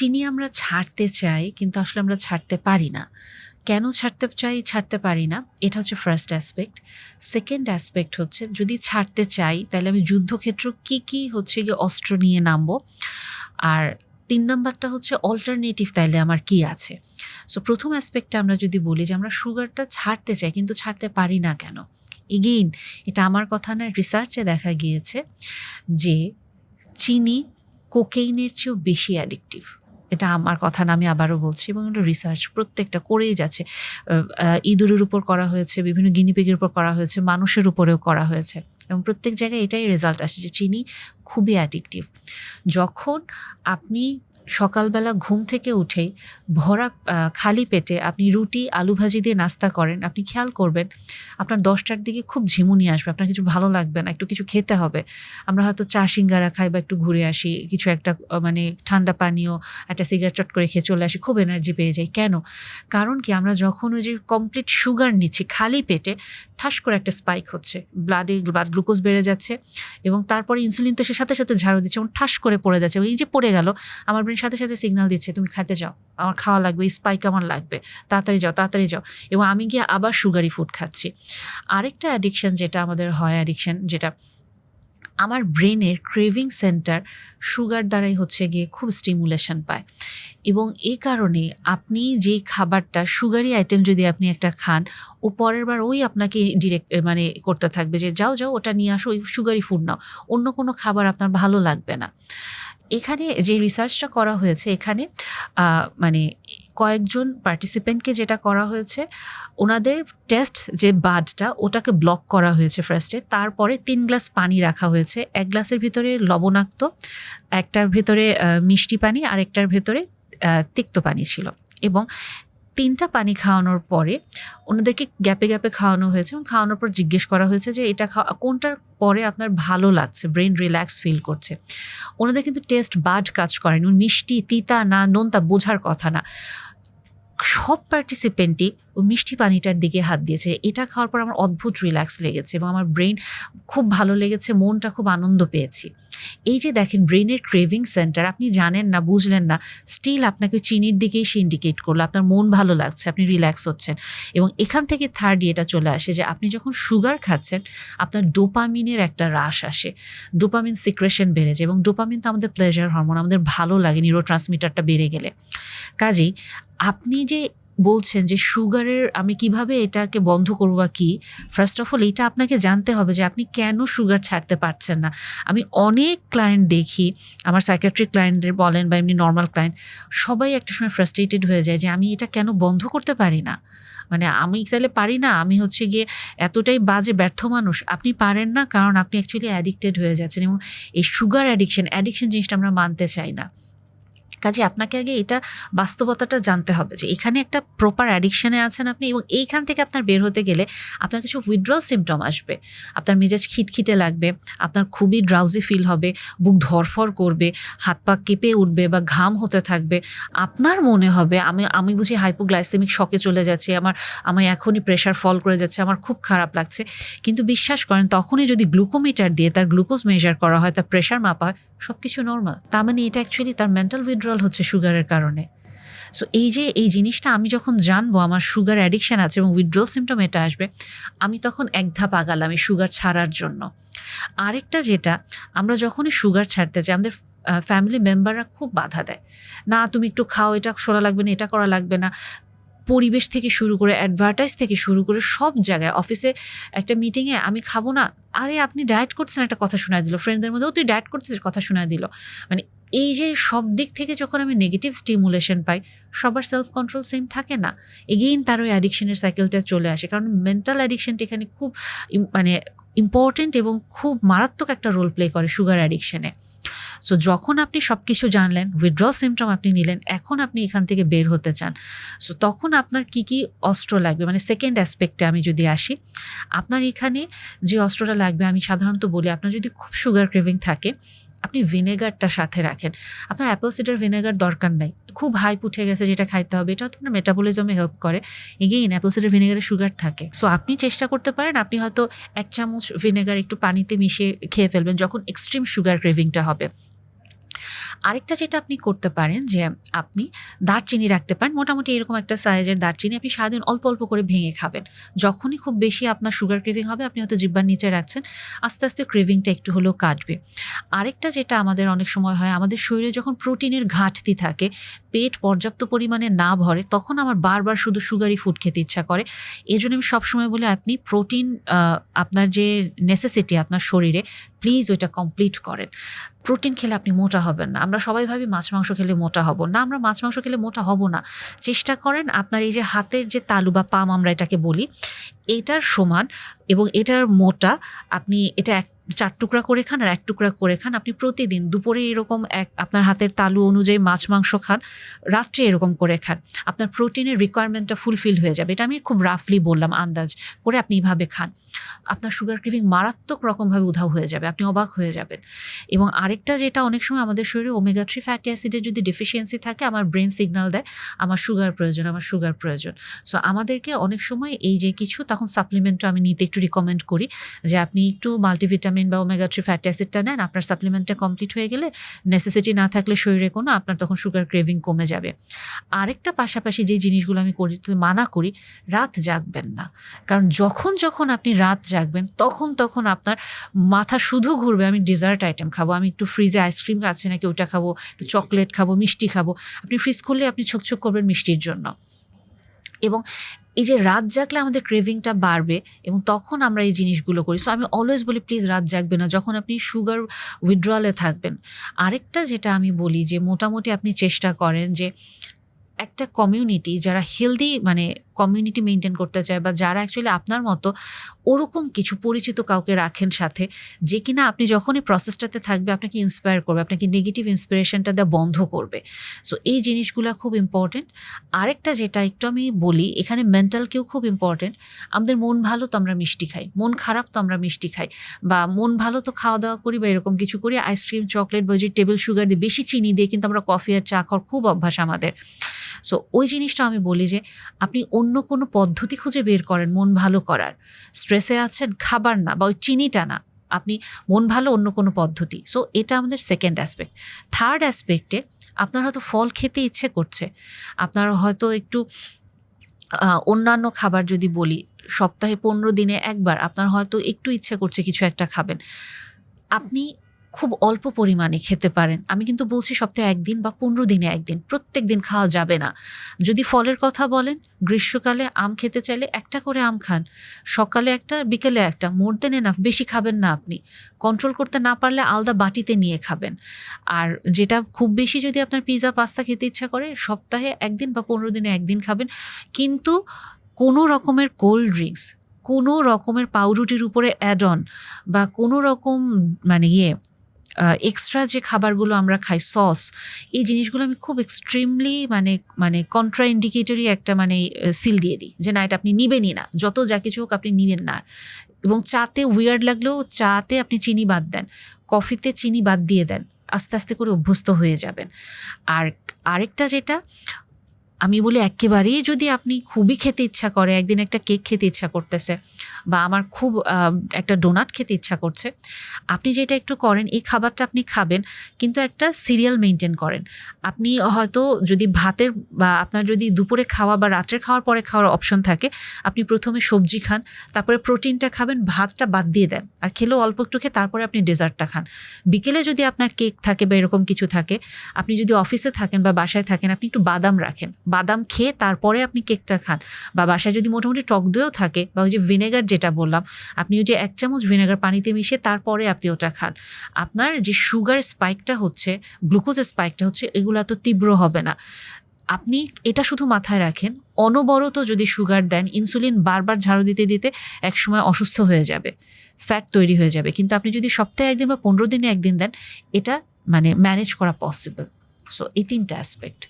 চিনি আমরা ছাড়তে চাই, কিন্তু আসলে আমরা ছাড়তে পারি না। কেন ছাড়তে চাই, ছাড়তে পারি না? এটা হচ্ছে ফার্স্ট অ্যাসপেক্ট সেকেন্ড অ্যাসপেক্ট হচ্ছে, যদি ছাড়তে চাই, তাহলে আমি যুদ্ধক্ষেত্র কি কি হচ্ছে গিয়ে অস্ত্র নিয়ে নামবো? আর তিন নাম্বারটা হচ্ছে অল্টারনেটিভ তাইলে আমার কি আছে? সো প্রথম অ্যাসপেক্টটা আমরা যদি বলি যে, আমরা সুগারটা ছাড়তে চাই, কিন্তু ছাড়তে পারি না কেন? এগেইন এটা আমার কথা না রিসার্চে দেখা গিয়েছে যে, চিনি কোকেইনের চেয়েও বেশি অ্যাডিকটিভ এটা আমার কথা না, আমি আবারও বলছি, এবং এটা রিসার্চ প্রত্যেকটা করেই যাচ্ছে। ইঁদুরের উপর করা হয়েছে, বিভিন্ন গিনিপিগের উপর করা হয়েছে, মানুষের উপরেও করা হয়েছে। এবং প্রত্যেক জায়গায় এটাই রেজাল্ট আসে যে, চিনি খুবই অ্যাডিকটিভ যখন আপনি সকালবেলা ঘুম থেকে উঠেই ভরা খালি পেটে আপনি রুটি, আলু ভাজি দিয়ে নাস্তা করেন, আপনি খেয়াল করবেন আপনার দশটার দিকে খুব ঝিমুনি আসবে, আপনার কিছু ভালো লাগবে না, একটু কিছু খেতে হবে। আমরা হয়তো চা সিঙ্গারা খাই বা একটু ঘুরে আসি, কিছু একটা মানে ঠান্ডা পানীয়, একটা সিগারেট চট করে খেয়ে চলে আসি, খুব এনার্জি পেয়ে যাই। কেন? কারণ কি আমরা যখন ওই যে কমপ্লিট সুগার নিচ্ছি খালি পেটে ঠাস করে একটা স্পাইক হচ্ছে। ব্লাডে ব্লাড গ্লুকোজ বেড়ে যাচ্ছে এবং তারপরে ইনসুলিন তো সে সাথে সাথে ঝাড়ু দিচ্ছে এবং ঠাস করে পড়ে যাচ্ছে। এই যে পড়ে গেল, আমার ব্রেন সাথে সাথে সিগনাল দিচ্ছে, তুমি খাইতে যাও, আমার খাওয়া লাগবে, এই স্পাইক আমার লাগবে, তাড়াতাড়ি যাও তাড়াতাড়ি যাও। এবং আমি গিয়ে আবার সুগারি ফুড খাচ্ছি। আরেকটা অ্যাডিকশান যেটা আমাদের হয় অ্যাডিকশান যেটা আমার ব্রেনের ক্রেভিং সেন্টার সুগার দ্বারাই হচ্ছে গিয়ে খুব স্টিমুলেশন পায়। এবং এই কারণে আপনি যেই খাবারটা, সুগারি আইটেম যদি আপনি একটা খান, ও পরের বার ওই আপনাকে ডিরেক্ট মানে করতে থাকবে যে, যাও যাও, ওটা নিয়ে আসো, ওই সুগারি ফুড নাও। অন্য কোনো খাবার আপনার ভালো লাগবে না। এখানে যে রিসার্চটা করা হয়েছে, এখানে মানে কয়েকজন পার্টিসিপেন্টকে যেটা করা হয়েছে, ওনাদের টেস্ট যে বাডটা ওটাকে ব্লক করা হয়েছে ফার্স্টে তারপরে তিন গ্লাস পানি রাখা হয়েছে। এক গ্লাসের ভিতরে লবণাক্ত, একটার ভিতরে মিষ্টি পানি আর একটার ভেতরে তিক্ত পানি ছিল। এবং তিনটা পানি খাওয়ানোর পরে ওনাদেরকে গ্যাপে গ্যাপে খাওয়ানো হয়েছে এবং খাওয়ানোর পর জিজ্ঞেস করা হয়েছে যে এটা খাওয়া, কোনটার পরে আপনার ভালো লাগছে ব্রেন রিল্যাক্স ফিল করছে। ওনাদের কিন্তু টেস্ট বাড কাজ করেন। মিষ্টি, তিতা না, নোনতা বোঝার কথা না। সব পার্টিসিপেন্টই ওই মিষ্টি পানিটার দিকে হাত দিয়েছে। এটা খাওয়ার পর আমার অদ্ভুত রিল্যাক্স লেগেছে এবং আমার ব্রেন খুব ভালো লেগেছে, মনটা খুব আনন্দ পেয়েছি। এই যে দেখেন ব্রেনের ক্রেভিং সেন্টার আপনি জানেন না, বুঝলেন না স্টিল আপনাকে চিনির দিকেই সে ইন্ডিকেট করল, আপনার মন ভালো লাগছে, আপনি রিল্যাক্স হচ্ছেন এবং এখান থেকে থার্ড এটা চলে আসে যে আপনি যখন সুগার খাচ্ছেন, আপনার ডোপামিনের একটা হ্রাস আসে। ডোপামিন সিক্রেশন বেড়ে যায় এবং ডোপামিন তো আমাদের প্লেজার হরমোন আমাদের ভালো লাগে নিউরো ট্রান্সমিটারটা বেড়ে গেলে। কাজেই আপনি যে বলছেন যে সুগারের আমি কীভাবে এটাকে বন্ধ করব বা কি? ফার্স্ট অফ অল এটা আপনাকে জানতে হবে যে আপনি কেন সুগার ছাড়তে পারছেন না। আমি অনেক ক্লায়েন্ট দেখি, আমার সাইকেট্রিক ক্লায়েন্টদের বলেন বা এমনি নর্মাল ক্লায়েন্ট সবাই একটা সময় ফ্রাস্ট্রেটেড হয়ে যায় যে আমি এটা কেন বন্ধ করতে পারি না? মানে আমি তাহলে পারি না, আমি হচ্ছে গিয়ে এতটাই বাজে, ব্যর্থ মানুষ, আপনি পারেন না কারণ আপনি অ্যাকচুয়ালি অ্যাডিক্টেড হয়ে যাচ্ছেন এবং এই সুগার অ্যাডিকশন অ্যাডিকশন জিনিসটা আমরা মানতে চাই না। কাজে আপনাকে আগে এটা বাস্তবতাটা জানতে হবে যে এখানে একটা প্রপার অ্যাডিকশানে আছেন আপনি এবং এইখান থেকে আপনার বের হতে গেলে আপনার কিছু উইথড্রল সিমটম আসবে। আপনার মেজাজ খিটখিটে লাগবে, আপনার খুবই ড্রাউজি ফিল হবে, বুক ধরফর করবে, হাত পা কেঁপে উঠবে বা ঘাম হতে থাকবে। আপনার মনে হবে, আমি আমি বুঝি হাইপোগ্লাইসেমিক শকে চলে যাচ্ছে, আমার আমার এখনই প্রেশার ফল করে যাচ্ছে, আমার খুব খারাপ লাগছে। কিন্তু বিশ্বাস করেন, তখনই যদি গ্লুকোমিটার দিয়ে তার গ্লুকোজ মেজার করা হয়, তার প্রেশার মাপা হয় সব কিছু নর্মাল তার মানে এটা অ্যাকচুয়ালি তার মেন্টাল উইথড্রল হচ্ছে সুগারের কারণে। সো এই যে, এই জিনিসটা আমি যখন জানব, আমার সুগার অ্যাডিকশান আছে এবং উইথড্রল সিমটম এটা আসবে, আমি তখন এক ধাপ আগালাম এই সুগার ছাড়ার জন্য। আরেকটা যেটা, আমরা যখনই সুগার ছাড়তে চাই আমাদের ফ্যামিলি মেম্বাররা খুব বাধা দেয়। না, তুমি একটু খাও, এটা শোনা লাগবে না, এটা করা লাগবে না। পরিবেশ থেকে শুরু করে অ্যাডভার্টাইজ থেকে শুরু করে সব জায়গায় অফিসে একটা মিটিংয়ে আমি খাব না। আরে, আপনি ডায়েট করছেন একটা কথা শোনায় দিল। ফ্রেন্ডদের মধ্যেও, তুই ডায়েট করছিস কথা শোনায় দিল। মানে এই যে সব দিক থেকে যখন আমি নেগেটিভ স্টিমুলেশন পাই, সবার সেলফ কন্ট্রোল সেম থাকে না। এগেইন তার ওই অ্যাডিকশনের সাইকেলটা চলে আসে। কারণ মেন্টাল অ্যাডিকশনটা এখানে খুব মানে ইম্পর্টেন্ট এবং খুব মারাত্মক একটা রোল প্লে করে সুগার অ্যাডিকশনে সো যখন আপনি সব কিছু জানলেন উইথড্র সিমটম আপনি নিলেন, এখন আপনি এখান থেকে বের হতে চান। সো তখন আপনার কি কি অস্ত্র লাগবে? মানে সেকেন্ড অ্যাসপেক্টে আমি যদি আসি, আপনার এখানে যে অস্ত্রটা লাগবে, আমি সাধারণত বলি, আপনার যদি খুব সুগার ক্রেভিং থাকে আপনি ভিনেগারটা সাথে রাখেন। আপনার অ্যাপেল সিডার ভিনেগার দরকার নাই। খুব হাই উঠে গেছে যেটা খাইতে হবে, এটা আপনার মেটাবলিজমে হেল্প করে। এগেইন অ্যাপেল সিডার ভিনেগারে সুগার থাকে। সো আপনি চেষ্টা করতে পারেন, আপনি হয়তো এক চামচ ভিনেগার একটু পানিতে মিশিয়ে খেয়ে ফেলবেন, যখন এক্সট্রিম সুগার ক্রেভিংটা হবে। আরেকটা যেটা আপনি করতে পারেন যে আপনি দারচিনি রাখতে পারেন। মোটামুটি এরকম একটা সাইজের দারচিনি আপনি সারাদিন অল্প অল্প করে ভেঙে খাবেন। যখনই খুব বেশি আপনার সুগার ক্রেভিং হবে, আপনি হয়তো জিব্বার নিচে রাখছেন, আস্তে আস্তে ক্রেভিংটা একটু হলেও কাটবে। আরেকটা যেটা আমাদের অনেক সময় হয়, আমাদের শরীরে যখন প্রোটিনের ঘাটতি থাকে, পেট পর্যাপ্ত পরিমাণে না ভরে, তখন আমার বারবার শুধু সুগারি ফুড খেতে ইচ্ছা করে। এই জন্য আমি সবসময় বলি, আপনি প্রোটিন আপনার যে নেসেসিটি আপনার শরীরে প্লিজ ওইটা কমপ্লিট করেন। প্রোটিন খেলে আপনি মোটা হবেন না। আমরা সবাই ভাবি মাছ মাংস খেলে মোটা হব। না, আমরা মাছ মাংস খেলে মোটা হব না। চেষ্টা করেন আপনার এই যে হাতের যে তালু বা পাম আমরা এটাকে বলি, এটার সমান এবং এটার মোটা আপনি এটা এক চার টুকরা করে খান আর এক টুকরা করে খান। আপনি প্রতিদিন দুপুরে এরকম এক, আপনার হাতের তালু অনুযায়ী মাছ, মাংস খান, রাত্রে এরকম করে খান। আপনার প্রোটিনের রিকোয়ারমেন্টটা ফুলফিল হয়ে যাবে। এটা আমি খুব রাফলি বললাম আন্দাজ করে আপনি এইভাবে খান। আপনার সুগার ক্রিভিং মারাত্মক রকমভাবে উধাও হয়ে যাবে, আপনি অবাক হয়ে যাবেন। এবং আরেকটা যেটা অনেক সময় আমাদের শরীরে ওমেগা থ্রি ফ্যাটি অ্যাসিডের যদি ডেফিসিয়েন্সি থাকে, আমার ব্রেন সিগন্যাল দেয়, আমার সুগার প্রয়োজন, আমার সুগার প্রয়োজন। সো আমাদেরকে অনেক সময় এই যে কিছু, তখন সাপ্লিমেন্টও আমি নিতে একটু রিকমেন্ড করি যে আপনি একটু মাল্টিভিটামিন বা ওমেগা থ্রি ফ্যাটি অ্যাসিডটা নেন আপনার সাপ্লিমেন্টটা কমপ্লিট হয়ে গেলে নেসেসিটি না থাকলে শরীরে কোনো আপনার তখন সুগার ক্রেভিং কমে যাবে। আরেকটা পাশাপাশি যে জিনিসগুলো আমি করি মানা করি রাত জাগবেন না। কারণ যখন যখন আপনি রাত জাগবেন তখন তখন আপনার মাথা শুধু ঘুরবে আমি ডেজার্ট আইটেম খাব আমি একটু ফ্রিজে আইসক্রিম আছে নাকি ওটা খাব একটু চকলেট খাব মিষ্টি খাব আপনি ফ্রিজ খুললে আপনি ছোক ছোক করবেন মিষ্টির জন্য। এবং এই যে রাত জাগলে আমাদের ক্রেভিংটা বাড়বে এবং তখন আমরা এই জিনিসগুলো করি। সো আমি অলওয়েজ বলি প্লিজ রাত জাগবে না। যখন আপনি সুগার উইথড্রলে থাকবেন, আরেকটা যেটা আমি বলি যে, মোটামুটি আপনি চেষ্টা করেন যে, একটা কমিউনিটি যারা হেলদি মানে কমিউনিটি মেনটেন করতে চায় বা যারা অ্যাকচুয়ালি আপনার মতো ওরকম কিছু পরিচিত কাউকে রাখেন সাথে, যে কিনা আপনি যখনই প্রসেসটাতে থাকবে, আপনাকে ইন্সপায়ার করবে, আপনাকে নেগেটিভ ইন্সপিরেশনটা দেওয়া বন্ধ করবে। সো এই জিনিসগুলো খুব ইম্পর্টেন্ট আরেকটা যেটা একটু আমি বলি, এখানে মেন্টালকেও খুব ইম্পর্টেন্ট আমাদের মন ভালো তো আমরা মিষ্টি খাই, মন খারাপ তো আমরা মিষ্টি খাই, বা মন ভালো তো খাওয়া দাওয়া করি বা এরকম কিছু করি আইসক্রিম চকলেট বা যে টেবিল সুগার দিয়ে বেশি চিনি দিয়ে কিন্তু আমরা কফি আর চা খাওয়ার খুব অভ্যাস আমাদের। সো ওই জিনিসটা আমি বলি যে, আপনি অন্য কোনো পদ্ধতি খুঁজে বের করেন মন ভালো করার। স্ট্রেসে আছেন, খাবার না বা ওই চিনিটা না। আপনি মন ভালো অন্য কোনো পদ্ধতি। সো এটা আমাদের সেকেন্ড অ্যাসপেক্ট থার্ড অ্যাসপেক্টে আপনার হয়তো ফল খেতে ইচ্ছে করছে। আপনার হয়তো একটু অন্যান্য খাবার যদি বলি, সপ্তাহে পনেরো দিনে একবার আপনার হয়তো একটু ইচ্ছে করছে কিছু একটা খাবেন। আপনি খুব অল্প পরিমাণে খেতে পারেন। আমি কিন্তু বলছি সপ্তাহে একদিন বা পনেরো দিনে একদিন। প্রত্যেক দিন খাওয়া যাবে না। যদি ফলের কথা বলেন, গ্রীষ্মকালে আম খেতে চাইলে একটা করে আম খান। সকালে একটা, বিকেলে একটা। More than enough. বেশি খাবেন না আপনি। কন্ট্রোল করতে না পারলে আলাদা বাটিতে নিয়ে খাবেন। আর যেটা খুব বেশি যদি আপনার পিৎজা পাস্তা খেতে ইচ্ছা করে, সপ্তাহে একদিন বা পনেরো দিনে একদিন খাবেন। কিন্তু কোনো রকমের কোল্ড ড্রিঙ্কস, কোনো রকমের পাউরুটির উপরে অ্যাড অন বা কোনো রকম মানে ইয়ে এক্সট্রা যে খাবারগুলো আমরা খাই সস এই জিনিসগুলো আমি খুব এক্সট্রিমলি মানে মানে কন্ট্রা ইন্ডিকেটরি একটা মানে সিল দিয়ে দিই যে না, এটা আপনি নিবেনই না। যত যা কিছু হোক আপনি নিবেন না। এবং চাতে উইয়ার্ড লাগলেও চাতে আপনি চিনি বাদ দেন। কফিতে চিনি বাদ দিয়ে দেন। আস্তে আস্তে করে অভ্যস্ত হয়ে যাবেন। আর আরেকটা যেটা আমি বলি একেবারেই যদি আপনি খুবই খেতে ইচ্ছা করে, একদিন একটা কেক খেতে ইচ্ছা করতেছে বা আমার খুব একটা ডোনাট খেতে ইচ্ছা করছে, আপনি যেটা একটু করেন, এই খাবারটা আপনি খাবেন, কিন্তু একটা সিরিয়াল মেনটেন করেন। আপনি হয়তো যদি ভাতের বা আপনার যদি দুপুরে খাওয়া বা রাত্রে খাওয়ার পরে খাওয়ার অপশন থাকে, আপনি প্রথমে সবজি খান, তারপরে প্রোটিনটা খাবেন, ভাতটা বাদ দিয়ে দেন। আর খেলেও অল্প একটু খেয়ে তারপরে আপনি ডেজার্টটা খান। বিকেলে যদি আপনার কেক থাকে বা এরকম কিছু থাকে, আপনি যদি অফিসে থাকেন বা বাসায় থাকেন, আপনি একটু বাদাম রাখেন। বাদাম খেয়ে তারপরে আপনি কেকটা খান। বা বাসায় যদি মোটামুটি টক দইও থাকে, বা ওই যে ভিনেগার যেটা বললাম, আপনি ওই যে এক চামচ ভিনেগার পানিতে মিশিয়ে তারপরে আপনি ওটা খান। আপনার যে সুগার স্পাইকটা হচ্ছে, গ্লুকোজের স্পাইকটা হচ্ছে, এগুলো তো তীব্র হবে না। আপনি এটা শুধু মাথায় রাখেন, অনবরত যদি সুগার দেন, ইনসুলিন বারবার ঝাড়ু দিতে দিতে একসময় অসুস্থ হয়ে যাবে, ফ্যাট তৈরি হয়ে যাবে। কিন্তু আপনি যদি সপ্তাহে একদিন বা পনেরো দিনে একদিন দেন, এটা মানে ম্যানেজ করা পসিবল। সো এই তিনটা অ্যাসপেক্ট।